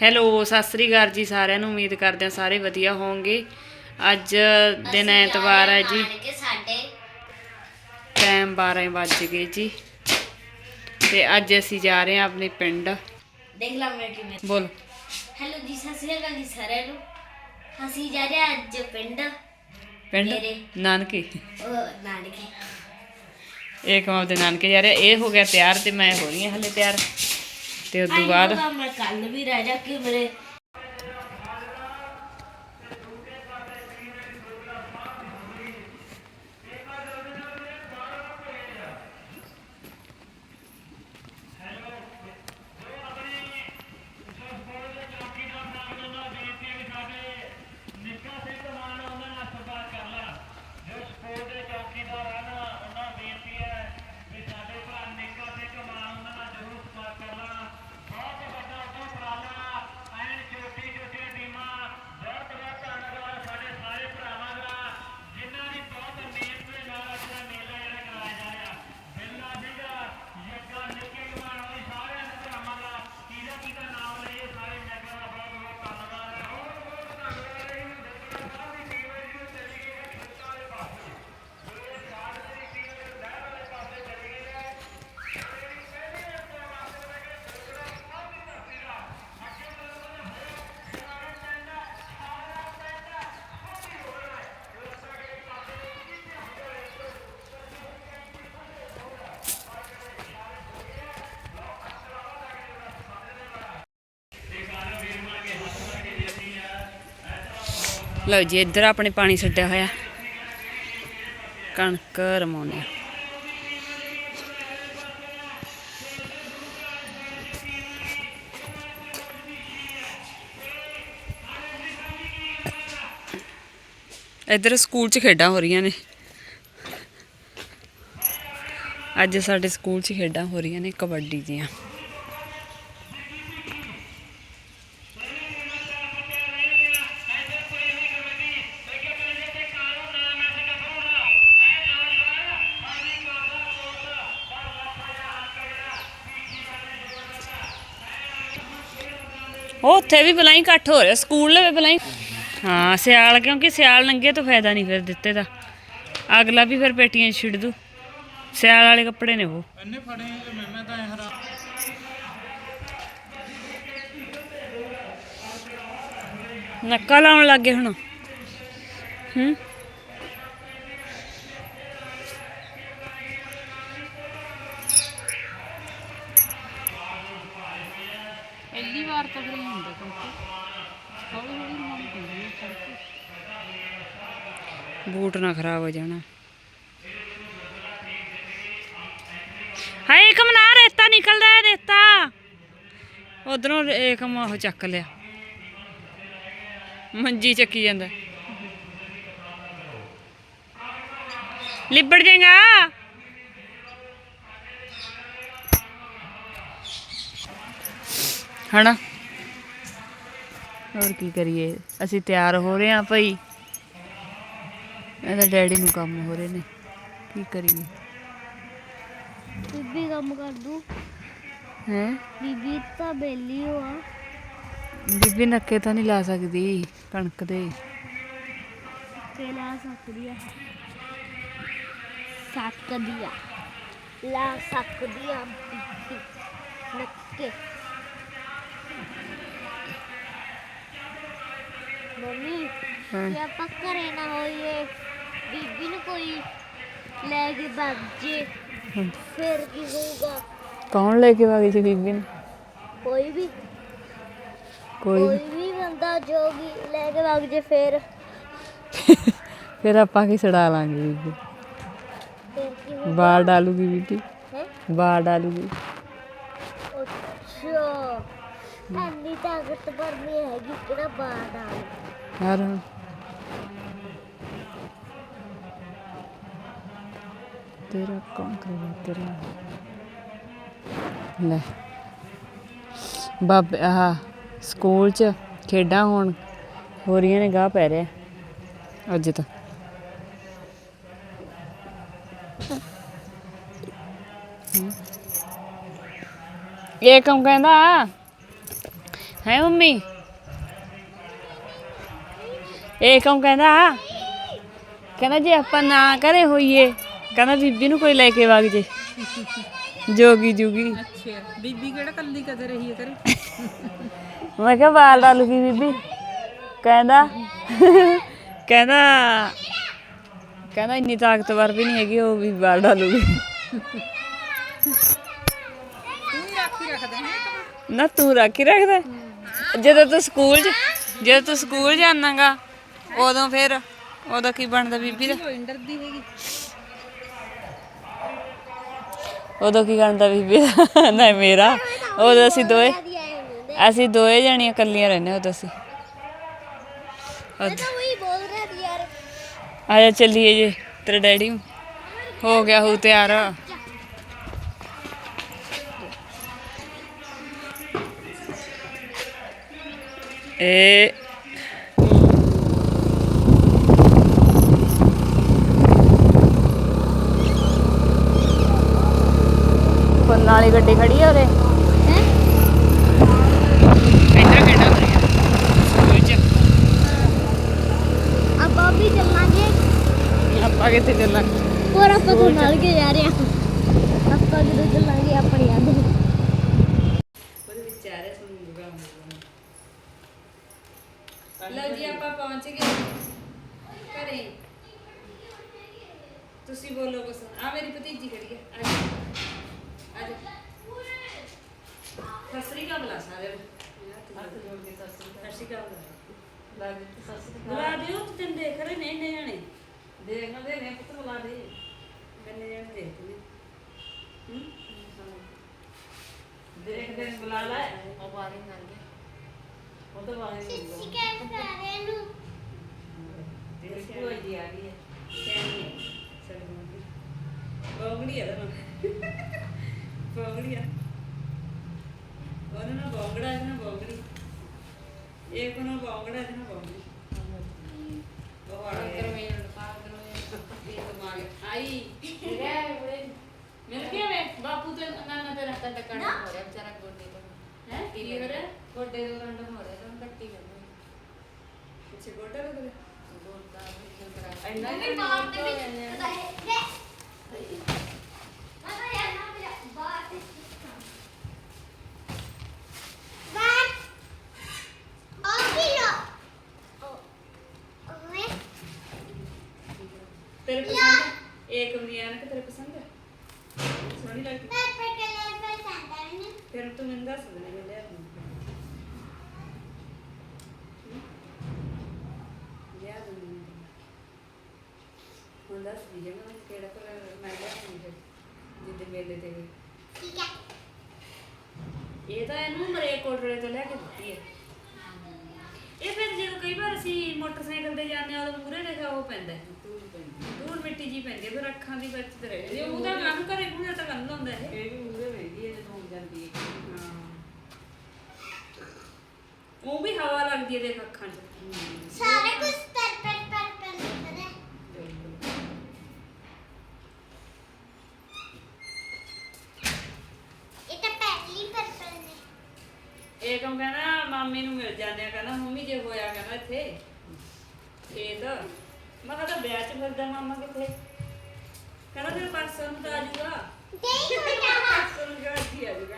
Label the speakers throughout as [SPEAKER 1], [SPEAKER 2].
[SPEAKER 1] Hello Sat Sri ਅਕਾਲ ਜੀ ਸਾਰਿਆਂ ਨੂੰ ਉਮੀਦ ਕਰਦੇ ਹਾਂ ਸਾਰੇ ਵਧੀਆ ਹੋਵੋਗੇ। ਅੱਜ ਦਿਨ ਐਤਵਾਰ ਹੈ ਜੀ। ਟਾਈਮ 12 ਵੱਜ ਗਏ ਜੀ। ਤੇ ਅੱਜ ਅਸੀਂ ਜਾ ਰਹੇ ਹਾਂ ਆਪਣੇ ਪਿੰਡ।
[SPEAKER 2] ਦੇਖ ਲਾ ਮੈਂ ਕਿਵੇਂ।
[SPEAKER 1] ਬੋਲ।
[SPEAKER 2] ਹੈਲੋ ਜੀ ਸਤਿ ਸ੍ਰੀ ਅਕਾਲ ਜੀ ਸਾਰਿਆਂ ਨੂੰ। ਅਸੀਂ ਜਾ ਰਹੇ ਅੱਜ ਪਿੰਡ।
[SPEAKER 1] ਪਿੰਡ। ਨਾਨਕੇ।
[SPEAKER 2] ਉਹ ਨਾਨਕੇ।
[SPEAKER 1] ਇਹ ਕਮਾਂ ਦੇ ਨਾਨਕੇ ਜਾ ਰਿਹਾ? ਇਹ ਹੋ ਗਿਆ ਤਿਆਰ ਤੇ ਮੈਂ ਹੋ ਰਹੀ ਹਾਂ ਹਲੇ ਤਿਆਰ। ਤੇ ਉਸ ਤੋਂ ਬਾਅਦ
[SPEAKER 2] ਮੈਂ ਕੱਲ ਵੀ ਰਹਿ ਜਾ ਕਿ ਮੇਰੇ
[SPEAKER 1] ਲਓ ਜੀ, ਇੱਧਰ ਆਪਣੇ ਪਾਣੀ ਛੱਡਿਆ ਹੋਇਆ। ਕਣਕ ਰਮਾਉਣੇ ਇੱਧਰ ਸਕੂਲ 'ਚ ਖੇਡਾਂ ਹੋ ਰਹੀਆਂ ਨੇ। ਅੱਜ ਸਾਡੇ ਸਕੂਲ 'ਚ ਖੇਡਾਂ ਹੋ ਰਹੀਆਂ ਨੇ ਕਬੱਡੀ ਦੀਆਂ। ਉਹ ਉੱਥੇ ਵੀ ਬਲਾਈ ਇਕੱਠ ਹੋ ਰਿਹਾ ਸਕੂਲ ਲਵੇ ਬਲਾਈ ਹਾਂ ਸਿਆਲ ਕਿਉਂਕਿ ਸਿਆਲ ਲੰਗੇ ਤੋਂ ਫਾਇਦਾ ਨਹੀਂ ਫਿਰ ਦਿੱਤੇ ਦਾ। ਅਗਲਾ ਵੀ ਫਿਰ ਪੇਟੀਆਂ ਛਿੜ ਦੂ ਸਿਆਲ ਵਾਲੇ ਕੱਪੜੇ ਨੇ ਉਹ।
[SPEAKER 3] ਇੰਨੇ ਫੜੇ ਮੈਂ ਮੈਂ ਤਾਂ ਹਰਾ
[SPEAKER 1] ਨੱਕਾ ਲਾਉਣ ਲੱਗੇ ਹੁਣ। ਹੂੰ? ਪਹਿਲੀ ਵਾਰ ਤਾਂ ਫਿਰ ਹੁੰਦਾ ਕਿਉਂਕਿ ਹੌਲੀ ਹੌਲੀ ਮਨ ਹੁੰਦੀ ਬੂਟ ਨਾ ਖਰਾਬ ਹੋ ਜਾਣਾ। ਹਾਏ, ਏਕਮ ਨਾ ਰੇਤਾ ਨਿਕਲਦਾ ਹੈ ਰੇਤਾ। ਉਧਰੋਂ ਏਕਮ ਉਹ ਚੱਕ ਲਿਆ। ਮੰਜੀ ਚੱਕੀ ਜਾਂਦਾ। ਲਿਬੜ ਜਾਏਗਾ। ਹਣਾ ਹੋਰ ਕੀ ਕਰੀਏ? ਅਸੀਂ ਤਿਆਰ ਹੋ ਰਹੇ ਹਾਂ ਭਾਈ। ਇਹਦਾ ਡੈਡੀ ਨੂੰ ਕੰਮ ਹੋ ਰਹੇ ਨੇ। ਕੀ ਕਰੀਏ?
[SPEAKER 2] ਬੀਬੀ ਕੰਮ ਕਰ ਦੂ।
[SPEAKER 1] ਹੈ?
[SPEAKER 2] ਬੀਬੀ ਤਾਂ ਬੇਲੀ ਹੋ ਆ।
[SPEAKER 1] ਬੀਬੀ ਨੱਕੇ ਤਾਂ ਨਹੀਂ ਲਾ ਸਕਦੀ ਕਣਕ ਦੇ।
[SPEAKER 2] ਤੇ ਲਾ ਸਕਦੀ ਆ। ਸਕਦੀ ਆ। ਲਾ ਸਕਦੀ ਆ ਬੀਬੀ। ਨੱਕੇ। ਮੰਮੀ ਜੇ ਆਪਾਂ ਘਰੇ ਨਾ ਹੋਈਏ ਬੀਬੀ ਨੂੰ ਕੋਈ ਲੈ ਕੇ ਭੱਜ ਜੇ ਫਿਰ ਕੀ ਹੋਊਗਾ?
[SPEAKER 1] ਕੌਣ ਲੈ ਕੇ ਵਾਗੀ ਸੀ ਬੀਬੀ ਨੂੰ?
[SPEAKER 2] ਕੋਈ ਵੀ।
[SPEAKER 1] ਕੋਈ
[SPEAKER 2] ਕੋਈ ਵੀ ਬੰਦਾ ਜੋ ਵੀ ਲੈ ਕੇ ਭੱਜ ਜੇ ਫਿਰ।
[SPEAKER 1] ਫਿਰ ਆਪਾਂ ਕੀ ਛੜਾ ਲਾਂਗੇ ਬੀਬੀ?
[SPEAKER 2] ਫਿਰ ਕੀ ਹੋਊਗਾ?
[SPEAKER 1] ਬਾਹਰ ਡਾਲੂਗੀ ਬੀਬੀ।
[SPEAKER 2] ਹੈ?
[SPEAKER 1] ਬਾਹਰ ਡਾਲੂਗੀ।
[SPEAKER 2] ਅੱਛਾ। ਐਨੀ ਤਾਕਤ ਪਰ ਹੈਗੀ ਕਿਹੜਾ ਬਾਹਰ ਡਾਲ
[SPEAKER 1] ਯਾਰ। ਤੇਰਾ ਕੌਣ ਕਰੇਗਾ, ਤੇਰਾ। ਲੈ। ਬਾਬ, ਆਹ, ਸਕੂਲ ਚ ਖੇਡਾਂ ਹੋਣ ਹੋ ਰਹੀਆਂ ਨੇ ਗਾਹ ਪੈ ਰਿਹਾ। ਅੱਜ ਤਾਂ। ਇਹ ਕੰਮ ਕਹਿੰਦਾ? ਹੈ ਮੰਮੀ ਇਹ ਕੌਣ ਕਹਿੰਦਾ ਕਹਿੰਦਾ ਜੇ ਆਪਾਂ ਨਾ ਕਰੇ ਹੋਈਏ ਕਹਿੰਦਾ ਬੀਬੀ ਨੂੰ ਕੋਈ ਲੈ ਕੇ ਵਗ ਜੇ ਜੋਗੀ ਜੂਗੀ
[SPEAKER 4] ਅੱਛਾ ਬੀਬੀ ਕਿਹੜਾ ਕੱਲੀ ਕਦੇ ਰਹੀ ਹੈ ਕਰੇ
[SPEAKER 1] ਮੈਂ ਕਿਹਾ ਵਾਲ ਡਾਲੂਗੀ ਬੀਬੀ। ਕਹਿੰਦਾ ਕਹਿੰਦਾ ਕਹਿੰਦਾ ਇੰਨੀ ਤਾਕਤਵਰ ਵੀ ਨਹੀਂ ਹੈਗੀ ਉਹ ਵੀ ਵਾਲ ਡਾਲੂਗੀ
[SPEAKER 4] ਤੂੰ ਹੀ ਰਾਖੀ ਰੱਖਦਾ
[SPEAKER 1] ਨਾ। ਤੂੰ ਰਾਖੀ ਰੱਖਦਾ ਜਦੋਂ ਤੂੰ ਸਕੂਲ ਚ ਜਦੋਂ ਤੂੰ ਸਕੂਲ ਜਾਣਾਗਾ ਉਦੋਂ ਫਿਰ ਉਦੋਂ ਕੀ ਬਣਦਾ ਬੀਬੀ ਦਾ?
[SPEAKER 4] ਡਰਦੀ ਹੈਗੀ
[SPEAKER 1] ਉਦੋਂ ਕੀ ਬਣਦਾ ਬੀਬੀ ਦਾ? ਨਾ ਮੇਰਾ। ਉਦੋਂ ਅਸੀਂ ਦੋਏ ਅਸੀਂ ਦੋਏ ਜਣੀਆਂ ਇਕੱਲੀਆਂ ਰਹਿੰਦੇ ਉਦੋਂ ਅਸੀਂ।
[SPEAKER 2] ਯਾਰ।
[SPEAKER 1] ਆਜਾ ਚੱਲੀਏ ਜੇ ਤੇਰਾ ਡੈਡੀ ਹੋ ਗਿਆ ਹੋ ਤਿਆਰ। ਏ ਫੁੱਲਾਂ ਵਾਲੀ ਗੱਡੀ ਖੜੀ ਆ ਉਰੇ
[SPEAKER 2] ਹੈ?
[SPEAKER 1] ਇੱਧਰ ਕਿਹੜਾ ਸਕੂਲ ਚ
[SPEAKER 2] ਆਪਾਂ ਵੀ ਚੱਲਾਂਗੇ।
[SPEAKER 1] ਆਪਾਂ ਕਿੱਥੇ ਚੱਲਾਂਗੇ?
[SPEAKER 2] ਹੋਰ ਆਪਾਂ ਤੋਂ ਨਾਲ ਕੇ ਜਾ ਰਹੇ ਆਪਾਂ ਜਦੋਂ ਚੱਲਾਂਗੇ ਆਪਣੀ ਯਾਦ
[SPEAKER 1] ਉਹਦੇ ਵਿਚਾਰੇ ਸੁਣੂਗਾ ਲਓ ਜੀ ਆਪਾਂ ਪਹੁੰਚ ਗਏ। ਘਰੇ। ਤੁਸੀਂ ਬੋਲੋ ਕੁਛ। ਆ ਮੇਰੀ ਭਤੀਜੀ ਖੜੀ ਹੈ। ਆ ਜਾ ਆ ਜਾ ਸਤਿ ਸ੍ਰੀ ਅਕਾਲ ਬੁਲਾ ਸਾਰੇ ਹੱਥ ਜੋੜ ਕੇ ਸਤਿ ਸ੍ਰੀ ਅਕਾਲ। ਬੁਲਾ ਬੁਲਾ ਦਿਓ ਤੂੰ ਤੈਨੂੰ ਦੇਖ ਰਹੇ ਨੇ ਇੰਨੇ ਜਾਣੇ। ਦੇਖਦੇ ਨੇ ਪੁੱਤ ਬੁਲਾ ਦੇ। ਕਿੰਨੇ ਜਾਣੇ ਦੇਖਦੇ ਨੇ। ਹੂੰ? ਦੇਖਦੇ ਨੇ ਬੁਲਾ ਲੈ। ਉਹ ਬਾਰੇ ਨਾਲ ਗਿਆ। ਉਹ ਤਾਂ ਬਾਰੇ ਨਹੀਂ ਗਿਆ।
[SPEAKER 2] ਸਿੱਕੇ ਸਾਰਿਆਂ ਨੂੰ।
[SPEAKER 1] ਭੂਆ ਜੀ ਆ ਗਈ ਹੈ। ਕਹਿੰਦੀ ਹੈ ਸਰਗੁਣ ਬੌਂਗੜੀ ਆ ਤਾਂ ਬੌਂਗੜੀ ਆ। ਉਹਨਾਂ ਨਾਲ ਬੌਂਗੜਾ ਇਹਨਾਂ ਬੌਂਗੜੀ। ਇਹ ਕੋਨਾ ਬੌਂਗੜਾ ਇਹਨਾਂ ਬੌਂਗੜੀ। ਉਹ ਆ ਗਿਆ ਆਈ ਮਿਲ ਗਿਆ ਵੇ। ਬਾਪੂ ਤੇ ਨਾਨਾ ਤੇਰਾ ਤਾਂ ਟਕਣਾ ਹੋ ਰਿਹਾ ਵਿਚਾਰਾ ਗੋਡੇ ਤੋਂ। ਹੈ? ਕੀ ਹੋ ਰਿਹਾ? ਗੋਡੇ ਤੋਂ ਰੰਡ ਹੋ ਰਿਹਾ ਤਾਂ ਟੱਟੀ ਕਰਦਾ ਪਿੱਛੇ ਗੋਡਾ ਲੱਗ ਰਿਹਾ ਗੋਡਾ ਇੰਨਾ
[SPEAKER 2] ਮੰਮੀ ਬਾਹਰ ਦੇ ਵਿੱਚ ਪਤਾ ਹੈ। ਲੈ ਮੈਂ ਤਾਂ ਯਾਰ ਨਾ ਮੇਰਾ ਬਾਹਰ ਤੇ ਲੋ
[SPEAKER 1] ਤੇਰੇ ਪਸੰਦ ਹੈ? ਏਕ ਮਨੀਆਨ ਕਿ ਤੇਰੇ ਪਸੰਦ ਹੈ? ਸੋਹਣੀ ਲੱਗਦੀ।
[SPEAKER 2] ਨੇ
[SPEAKER 1] ਫਿਰ ਤੂੰ ਮੈਨੂੰ ਦੱਸ ਦੇ ਮੈਂ ਲਿਆ ਦੂੰ ਹੁਣ ਦੱਸ ਦੀ ਜੇ ਮੈਂ ਕਿਹੜਾ ਕੋਲ ਮੈਂ ਲਿਆ ਦੂੰ ਫਿਰ ਜਿੱਦੇ ਮੇਲੇ ਤੇ ਗਈ।
[SPEAKER 2] ਠੀਕ ਹੈ।
[SPEAKER 1] ਇਹ ਤਾਂ ਇਹਨੂੰ ਮਰੇ ਕੋਟੜੇ ਤੋਂ ਲੈ ਕੇ ਦਿੱਤੀ ਹੈ। ਇਹ ਫਿਰ ਜਦੋਂ ਕਈ ਵਾਰ ਅਸੀਂ ਮੋਟਰਸਾਈਕਲ ਤੇ ਜਾਂਦੇ ਆ ਉਦੋਂ ਮੂਰੇ ਦੇਖਿਆ ਉਹ ਪੈਂਦਾ ਹੈ। ਧੂੜ ਮਿੱਟੀ ਜੀ ਪੈਂਦੀ ਹੈ ਫਿਰ ਅੱਖਾਂ ਦੀ ਬਚਤ ਰਹਿ ਜਾਂਦੀ ਹੈ। ਉਹਦਾ ਕੰਮ ਘਰੇ ਪੂਰਾ ਤਾਂ ਕੰਮ ਹੁੰਦਾ ਇਹ
[SPEAKER 4] ਇਹ ਵੀ ਮੂਰੇ ਵੇਖਦੀ ਹੈ ਜਦੋਂ ਜਾਂਦੀ ਹੈ।
[SPEAKER 1] ਹਾਂ। ਉਹ ਵੀ ਹਵਾ ਲੱਗਦੀ ਹੈ ਦੇਖ ਅੱਖਾਂ 'ਚ।
[SPEAKER 2] ਸਾਰੇ ਕੁਝ ਪਰ ਪਰ ਪਰ ਪਰ ਪਤਾ ਹੈ ਇਹ ਤਾਂ ਪਹਿਲੀ ਪਰ ਪਰ ਨੇ
[SPEAKER 1] ਕੰਮ ਕਹਿੰਦਾ ਮਾਮੀ ਨੂੰ ਮਿਲ ਜਾਂਦੇ ਆ ਕਹਿੰਦਾ ਮੰਮੀ ਜੇ ਹੋਇਆ ਕਹਿੰਦਾ ਇੱਥੇ ਖੇਤ। ਮੈਂ ਕਹਿੰਦਾ ਵਿਆਹ ਚ ਫਿਰਦਾ ਮਾਮਾ ਕਿੱਥੇ? ਕਹਿੰਦਾ ਫਿਰ ਪਰਸੋਂ ਨੂੰ ਤਾਂ ਆ ਜਾਊਗਾ।
[SPEAKER 2] ਦੇਈ ਕੋਈ ਨਾ
[SPEAKER 1] ਪਰਸੋਂ ਨੂੰ ਜਾ ਕੇ ਆ। ਜਾਊਗਾ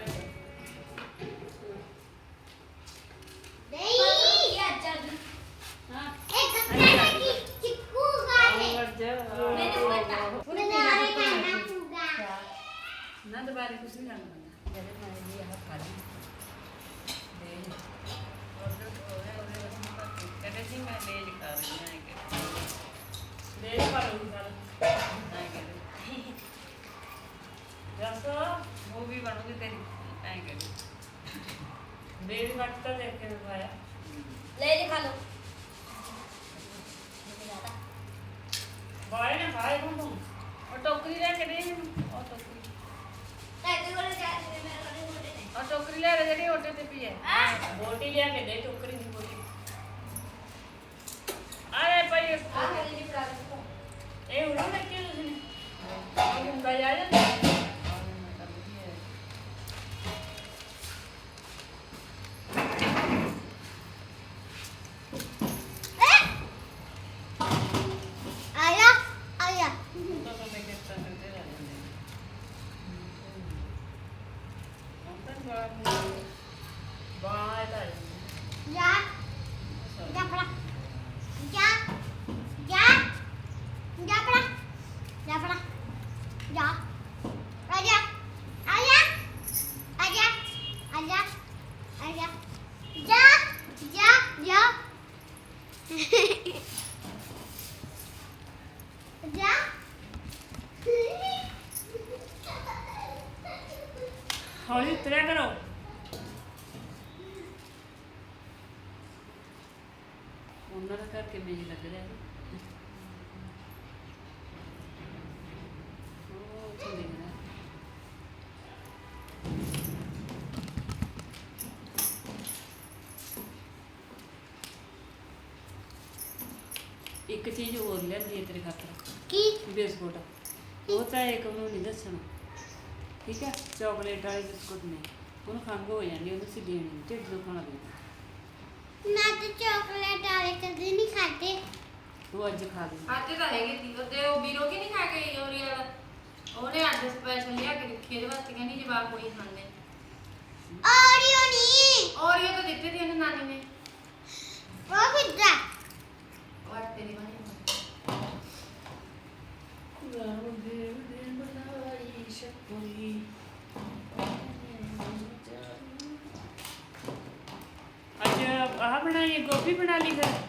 [SPEAKER 2] ਦੇਈ ਇਹ ਅੱਜ
[SPEAKER 1] ਹਾਂ
[SPEAKER 2] ਇਹ ਕੱਪੜਾ ਕੀ ਚਿੱਕੂ ਗਾਣੇ
[SPEAKER 4] ਅੱਛਾ
[SPEAKER 2] ਮੈਨੂੰ ਪਤਾ ਮੈਨੂੰ ਆ ਰਿਹਾ ਨਾ ਪੂਗਾ
[SPEAKER 1] ਨਾ ਦੁਬਾਰੇ ਕੁਝ ਨਹੀਂ ਜਾਣਾ ਪੈਂਦਾ ਜਿਹੜੇ ਮੈਂ ਵੀ ਆਹ ਖਾ ਲਈ ਦੇ ਆਰਡਰ ਹੋਇਆ ਉਹਦੇ ਵਿੱਚ ਮੈਂ ਕਹਿੰਦੇ ਸੀ ਮੈਂ ਮੇਜ ਕਰ ਰਹੀ ਹਾਂ ਕਿ ਦੇ ਪਾ ਲਓ ਗੱਲ ਨਹੀਂ ਕਹਿੰਦੇ ਜਸ ਮੂਵੀ ਬਣੂਗੀ ਤੇਰੀ ਐਂ ਕਹਿੰਦੇ ਮੇਜ ਵੱਟ ਤਾਂ ਦੇਖ ਕੇ ਦਿਖਾਇਆ
[SPEAKER 2] ਲੈ ਲੈ ਖਾ ਲੋ
[SPEAKER 1] ਬਾਏ ਨਾ ਖਾਏ ਹੁਣ ਤੂੰ ਉਹ ਟੋਕਰੀ ਲੈ ਕੇ ਦੇ ਮੈਨੂੰ ਉਹ ਟੋਕਰੀ
[SPEAKER 2] ਤੇ ਕੋਲ ਜਾ ਕੇ ਮੇਰੇ ਕੋਲ ਮੋਟੇ ਨੇ
[SPEAKER 1] ਉਹ ਟੋਕਰੀ ਲੈ ਕੇ ਜਿਹੜੀ ਓਟੇ ਇਹ ਹੁਣ ਰੱਖੀ ਤੁਸੀਂ। ਨੇ ਉਹ ਮੁੰਡਾ ਜਾ ਜਾਂਦਾ ਲੱਗ ਰਿਹਾ ਹੈ ਉਹ ਇੱਕ ਚੀਜ਼ ਹੋਰ ਲੈਂਦੀ ਹੈ ਤੇਰੇ ਖਾਤਰ
[SPEAKER 5] ਕੀ?
[SPEAKER 1] ਬਿਸਕੁਟ। ਉਹ ਤਾਂ ਇੱਕ ਨੂੰ ਨਹੀਂ ਦੱਸਣਾ। ਠੀਕ ਹੈ? ਚਾਕਲੇਟ ਵਾਲੇ ਬਿਸਕੁਟ ਨੇ। ਉਹਨੂੰ ਖੰਘ ਹੋ ਜਾਂਦੀ ਉਹਨੂੰ ਸਿੱਧੀ ਨਹੀਂ ਢਿੱਡ ਦੁਖਣ ਲੱਗ ਜਾਂਦਾ
[SPEAKER 5] ਮੈਂ ਤਾਂ ਚਾਕਲੇਟ ਵਾਲੇ ਕਦੇ ਨਹੀਂ ਖਾਦੇ
[SPEAKER 1] ਉਹ ਅੱਜ ਖਾ ਲਈ।
[SPEAKER 6] ਅੱਜ ਤਾਂ ਹੈਗੇ ਸੀ ਉਹਦੇ ਉਹ ਵੀਰੋ ਕੀ ਨਹੀਂ ਖਾ ਕੇ ਗਈ ਉਹਦੀ ਵਾਲਾ। ਉਹਨੇ ਅੱਜ ਸਪੈਸ਼ਲ ਲਿਆ ਕੇ ਰੱਖੀ ਇਹਦੇ ਵਾਸਤੇ ਕਹਿੰਦੀ ਜਵਾਬ ਕੋਈ ਖਾਂਦੇ।
[SPEAKER 5] ਔਰੀਓ ਨਹੀਂ
[SPEAKER 6] ਔਰ ਇਹ ਤਾਂ ਦਿੱਤੇ ਸੀ ਇਹਨੇ ਨਾਨੀ ਨੇ।
[SPEAKER 5] ਉਹ ਕਿੱਦਾਂ
[SPEAKER 6] ਉਹ ਆਟੇ ਦੀ ਬਣੀ
[SPEAKER 1] ਅੱਜ ਬਣਾ ਲਈ ਫਿਰ?